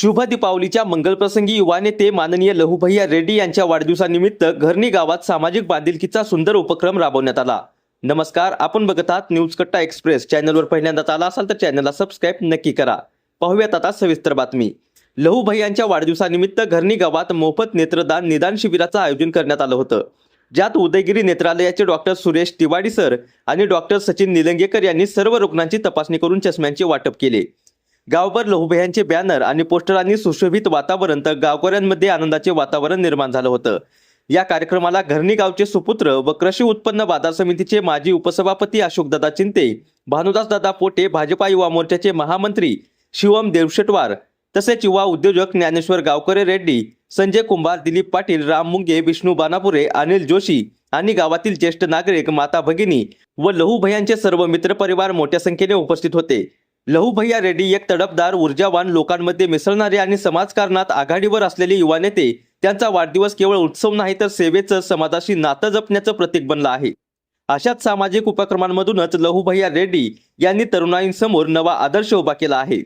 शुभ दीपावलीच्या मंगलप्रसंगी युवा नेते माननीय लहुभैया रेड्डी यांच्या वाढदिवसानिमित्त घरणी गावात सामाजिक बांधिलकीचा सुंदर उपक्रम राबवण्यात आला. नमस्कार आपण बघत आहात न्यूज कट्टा एक्सप्रेस. चॅनलवर पहिल्यांदाच आला असाल तर चॅनलला सबस्क्राईब नक्की करा. पाहूयात आता सविस्तर बातमी. लहुभैयांच्या वाढदिवसानिमित्त घरणी गावात मोफत नेत्रदान निदान शिबिराचं आयोजन करण्यात आलं होतं. ज्यात उदयगिरी नेत्रालयाचे डॉक्टर सुरेश तिवाडी सर आणि डॉक्टर सचिन निलंगेकर यांनी सर्व रुग्णांची तपासणी करून चष्म्यांचे वाटप केले. गावभर लोहभयांचे बॅनर आणि पोस्टरांनी सुशोभित वातावरण तर गावकऱ्यांमध्ये आनंदाचे वातावरण निर्माण झालं होतं. या कार्यक्रमाला घरणी गावचे सुपुत्र व कृषी उत्पन्न बाजार समितीचे माजी उपसभापती अशोकदादा चिंते भानुदासदादा पोटे भाजपा युवा मोर्चाचे महामंत्री शिवम देवशेटवार तसेच युवा उद्योजक ज्ञानेश्वर गावकरे रेड्डी संजय कुंभार दिलीप पाटील राम मुंगे विष्णू बानापुरे अनिल जोशी आणि गावातील ज्येष्ठ नागरिक माता भगिनी व लहुभयांचे सर्व मित्रपरिवार मोठ्या संख्येने उपस्थित होते. लहुभैया रेड्डी एक तडपदार ऊर्जावान लोकांमध्ये मिसळणारे आणि समाजकारणात आघाडीवर असलेले युवा नेते त्यांचा वाढदिवस केवळ उत्सव नाही तर सेवेचं समाजाशी नातं जपण्याचं प्रतीक बनलं आहे. अशाच सामाजिक उपक्रमांमधूनच लहूभैया रेड्डी यांनी तरुणाईंसमोर नवा आदर्श उभा केला आहे.